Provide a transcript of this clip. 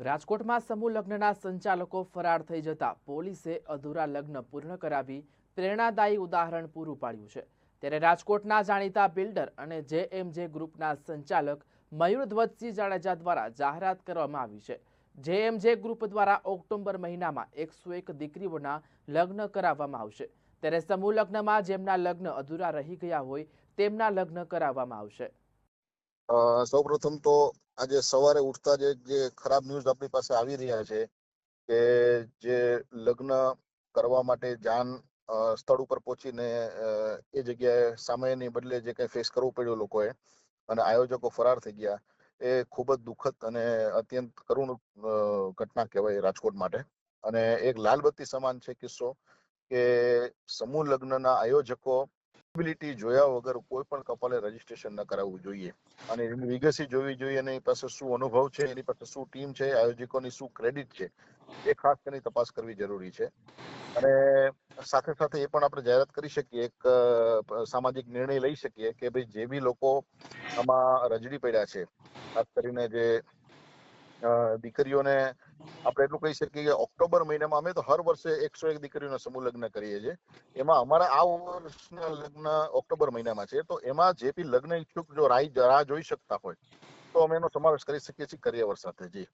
રાજકોટમાં સમૂહ લગ્નના સંચાલકો ફરાર થઈ જતા પોલીસે અધૂરા લગ્ન પૂર્ણ કરાવી પ્રેરણાદાયી ઉદાહરણ પૂરું પાડ્યું છે. ત્યારે રાજકોટના જાણીતા બિલ્ડર અને જે એમ જે ગ્રુપના સંચાલક મયુર ધ્વજસિંહ જાડેજા દ્વારા જાહેરાત કરવામાં આવી છે. જે એમ જે ગ્રુપ દ્વારા ઓક્ટોબર મહિનામાં એકસો એક દીકરીઓના લગ્ન કરાવવામાં આવશે. ત્યારે સમૂહ લગ્નમાં જેમના લગ્ન અધૂરા રહી ગયા હોય તેમના લગ્ન કરાવવામાં આવશે. સૌ પ્રથમ તો આજે સવારે ઉઠતા જ જે ખરાબ ન્યૂઝ આપણી પાસે આવી રહ્યા છે કે જે લગ્ન કરવા માટે જાન સ્થળ ઉપર પહોંચીને એ જગ્યાએ સામેની બદલે જે કંઈ ફેસ કરવું પડ્યું લોકોએ અને આયોજકો ફરાર થઈ ગયા, એ ખૂબ જ દુઃખદ અને અત્યંત કરુણ ઘટના કહેવાય રાજકોટ માટે. અને એક લાલબત્તી સમાન છે કિસ્સો કે સમૂહ લગ્નના આયોજકો એબિલિટી જોયા વગર કોઈ પણ કપલે રજીસ્ટ્રેશન ન કરાવવું જોઈએ. અને એની વિગસી જોવી જોઈએ અને એની પાસે શું અનુભવ છે, એની પાસે શું ટીમ છે, આયોજકોની શું ક્રેડિટ છે, એ ખાસ કરીને તપાસ કરવી જરૂરી છે. અને સાથે સાથે એ પણ આપણે જાહેરાત કરી શકીએ, એક સામાજિક નિર્ણય લઈ શકીએ કે ભાઈ જે બી લોકો આમાં રજડી પડ્યા છે, ખાસ કરીને જે દીકરીઓને આપણે એટલું કહી શકીએ કે ઓક્ટોબર મહિનામાં અમે તો હર વર્ષે એકસો એક દીકરીઓના સમૂહ લગ્ન કરીએ છીએ. એમાં અમારા આ વર્ષના લગ્ન ઓક્ટોબર મહિનામાં છે. તો એમાં જે બી લગ્ન ઈચ્છુક જો રાહ જોઈ શકતા હોય, તો અમે એનો સમાવેશ કરી શકીએ છીએ કરિયવર સાથે. જી.